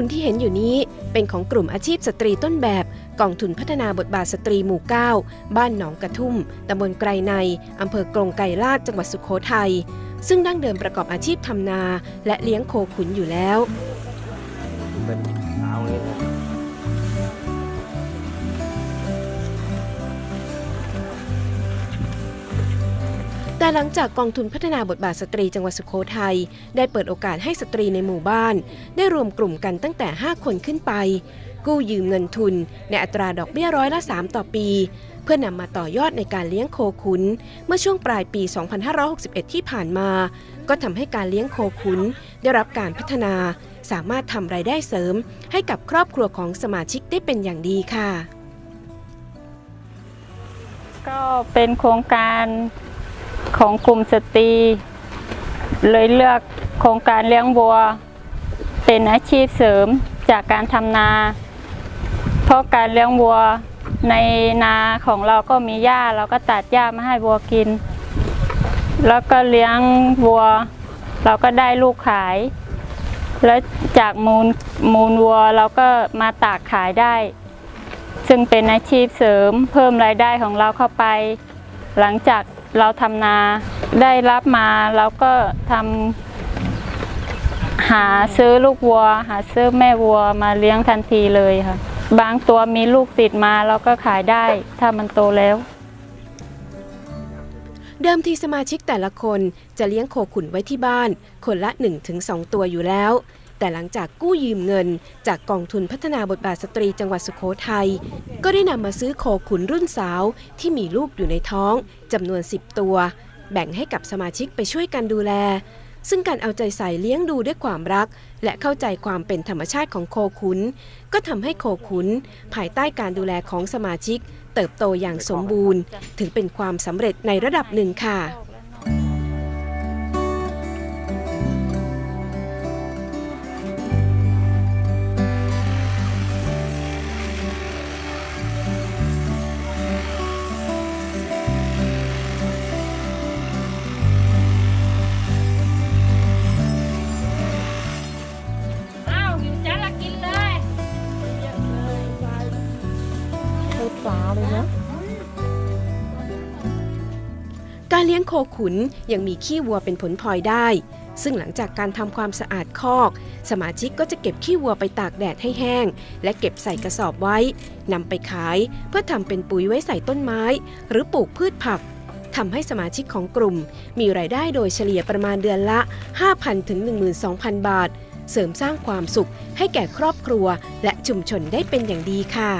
ขุนที่เห็นอยู่นี้ เป็นของกลุ่มอาชีพสตรีต้นแบบ กองทุนพัฒนาบทบาทสตรีหมู่ 9 บ้านหนองกระทุ่มตำบลไกรในอำเภอกรงไกรลาดจังหวัดสุโขทัยซึ่งดั้งเดิมประกอบอาชีพทำนา และเลี้ยงโคขุนอยู่แล้วเป็นเอาเลย แต่หลังจากกองทุนพัฒนาบทบาทสตรีจังหวัดสุโขทัยได้เปิดโอกาสให้สตรีในหมู่บ้าน ได้รวมกลุ่มกันตั้งแต่ 5 คนขึ้นไป กู้ยืมเงินทุน ในอัตราดอกเบี้ยร้อยละ 3 ต่อปี เพื่อนำมาต่อยอดในการเลี้ยงโคขุน เมื่อช่วงปลายปี 2561 ที่ผ่านมา ก็ทำให้การเลี้ยงโคขุน ได้รับการพัฒนา สามารถทำรายได้เสริม ให้กับครอบครัวของสมาชิกได้เป็นอย่างดีค่ะ ก็เป็นโครงการ ของกลุ่มสตรี เลยเลือกโครงการเลี้ยงวัว เป็นอาชีพเสริมจากการทำนา เพราะการเลี้ยงวัวในนาของเราก็มีหญ้าเราก็ตัดหญ้ามาให้วัวกิน แล้วก็เลี้ยงวัว เราก็ได้ลูกขาย แล้วจากมูลมูลวัวเราก็มาตากขายได้ ซึ่งเป็นอาชีพเสริมเพิ่มรายได้ของเราเข้าไป หลังจาก เราทำนาได้รับมาเราก็ทำหาซื้อลูกวัว หาซื้อแม่วัวมาเลี้ยงทันทีเลยค่ะ บางตัวมีลูกติดมาเราก็ขายได้ถ้ามันโตแล้ว เดิมทีสมาชิกแต่ละคนจะเลี้ยงโคขุนไว้ที่บ้าน คนละ 1-2 ตัวอยู่แล้ว แต่หลังจากกู้ยืมเงิน จากกองทุนพัฒนาบทบาทสตรีจังหวัดสุโขทัย ก็ได้นำมาซื้อโคขุนรุ่นสาวที่มีลูกอยู่ในท้องจำนวน 10 ตัว แบ่งให้กับสมาชิกไปช่วยกันดูแล ซึ่งการเอาใจใส่เลี้ยงดูด้วยความรัก และเข้าใจความเป็นธรรมชาติของโคขุน ก็ทำให้โคขุน ภายใต้การดูแลของสมาชิก เติบโตอย่างสมบูรณ์ถือเป็นความสำเร็จในระดับหนึ่งค่ะ การเลี้ยงโคขุนยังมีขี้วัวเป็นผลพลอยได้ ซึ่งหลังจากการทำความสะอาดคอก สมาชิกก็จะเก็บขี้วัวไปตากแดดให้แห้ง และเก็บใส่กระสอบไว้นำไปขาย เพื่อทำเป็นปุ๋ยไว้ใส่ต้นไม้ หรือปลูกพืชผักทำให้สมาชิกของกลุ่ม มีรายได้โดยเฉลี่ยประมาณเดือนละ 5,000 ถึง 12,000 บาท เสริมสร้างความสุขให้แก่ครอบครัวและชุมชนได้เป็นอย่างดีค่ะ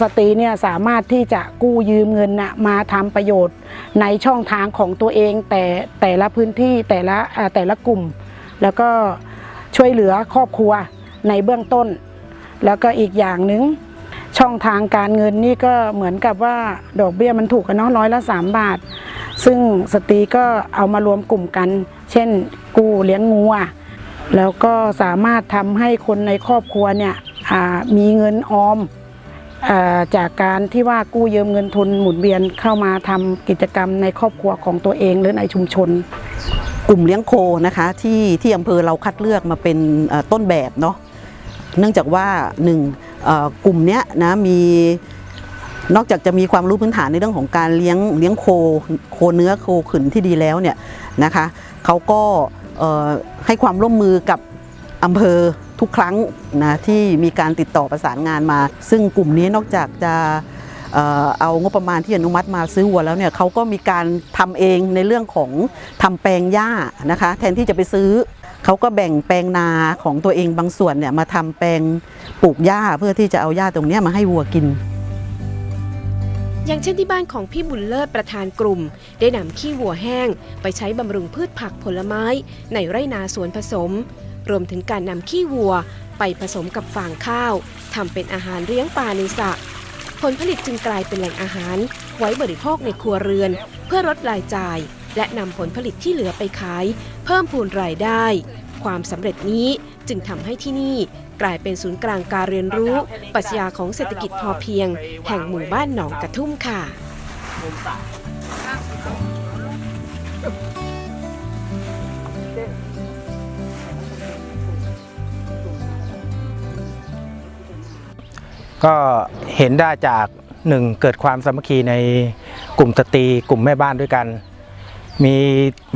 สตรีเนี่ยสามารถที่จะกู้ยืมเงินนะมาทำประโยชน์ในช่องทางของตัวเอง แต่แต่ละพื้นที่แต่ละแต่ละกลุ่ม แล้วก็ช่วยเหลือครอบครัวในเบื้องต้น แล้วก็อีกอย่างหนึ่งช่องทางการเงินนี่ก็เหมือนกับว่าดอกเบี้ยมันถูกกันเนาะร้อยละสามบาท ซึ่งสตรีก็เอามารวมกลุ่มกัน เช่น กู้เลี้ยงงัวแล้วก็สามารถทำให้คนในครอบครัวเนี่ยมีเงินออม จากการที่ว่ากู้ยืมเงินทุนหมุนเวียนเข้ามาทำกิจกรรมในครอบครัวของตัวเองหรือในชุมชน กลุ่มเลี้ยงโคนะคะที่ที่อำเภอเราคัดเลือกมาเป็นต้นแบบเนาะเนื่องจากว่าหนึ่งกลุ่มเนี้ยนะมีนอกจากจะมีความรู้พื้นฐานในเรื่องของการเลี้ยงเลี้ยงโคโคเนื้อโคขืนที่ดีแล้วเนี่ยนะคะเขาก็ให้ความร่วมมือกับ อำเภอทุกครั้งนะที่มีการติดต่อประสานงานมา ซึ่งกลุ่มนี้นอกจากจะเอางบประมาณที่อนุมัติมาซื้อวัวแล้วเนี่ยเขาก็มีการทำเองในเรื่องของทำแปลงหญ้านะคะ แทนที่จะไปซื้อเขาก็แบ่งแปลงนาของตัวเองบางส่วนเนี่ยมาทำแปลงปลูกหญ้าเพื่อที่จะเอาหญ้าตรงนี้มาให้วัวกิน อย่างเช่นที่บ้านของพี่บุญเลิศประธานกลุ่ม ได้นำขี้วัวแห้ง ไปใช้บำรุงพืชผักผลไม้ ในไร่นาสวนผสม รวมถึงการนำขี้วัว ไปผสมกับฟางข้าวทำเป็นอาหารเลี้ยงปลาในสระผลผลิตจึงกลายเป็นแหล่งอาหาร ไว้บริโภคในครัวเรือน เพื่อลดรายจ่าย และนำผลผลิตที่เหลือไปขาย เพิ่มพูนรายได้ ความสำเร็จนี้จึงทำให้ที่นี่กลายเป็นศูนย์กลางการเรียนรู้ปรัชญาของเศรษฐกิจพอเพียง แห่งหมู่บ้านหนองกระทุ่มค่ะ ก็เห็นได้จากหนึ่งเกิดความสามัคคีในกลุ่มสตรีกลุ่มแม่บ้านด้วยกัน มี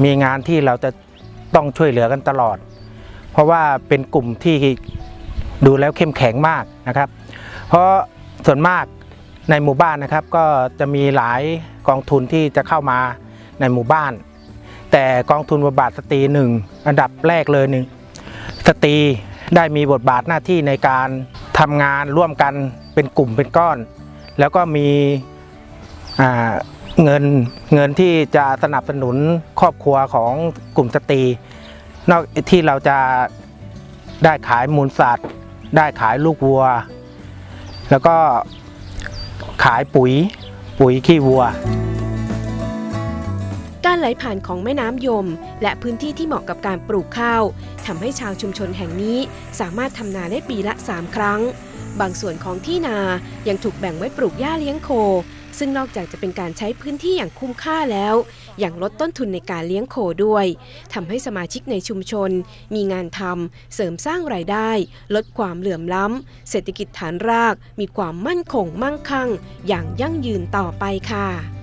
มีงานที่เราจะต้องช่วยเหลือกันตลอด เพราะว่าเป็นกลุ่มที่ดูแล้วเข้มแข็งมากนะครับ เพราะส่วนมากในหมู่บ้านนะครับก็จะมีหลายกองทุนที่จะเข้ามาในหมู่บ้าน แต่กองทุนบทบาทสตรีหนึ่งอันดับแรกเลยหนึ่งสตรีได้มีบทบาทหน้าที่ในการ ทำงานร่วมกันเป็นกลุ่มเป็นก้อน แล้วก็มีเงินเงินที่จะสนับสนุนครอบครัวของกลุ่มสตรีนอกที่เราจะได้ขายมูลสัตว์ ได้ขายลูกวัว แล้วก็ขายปุ๋ยปุ๋ยขี้วัว การไหลผ่านของแม่น้ำยม และพื้นที่ที่เหมาะกับการปลูกข้าวทำให้ชาวชุมชนแห่งนี้สามารถทำนาได้ปีละ 3 ครั้ง บางส่วนของที่นายังถูกแบ่งไว้ปลูกหญ้าเลี้ยงโค ซึ่งนอกจากจะเป็นการใช้พื้นที่อย่างคุ้มค่าแล้ว ยังลดต้นทุนในการเลี้ยงโคด้วยทำให้สมาชิกในชุมชน มีงานทำเสริมสร้างรายได้ ลดความเหลื่อมล้ำเศรษฐกิจฐานราก มีความมั่นคงมั่งคั่ง อย่างยั่งยืนต่อไปค่ะ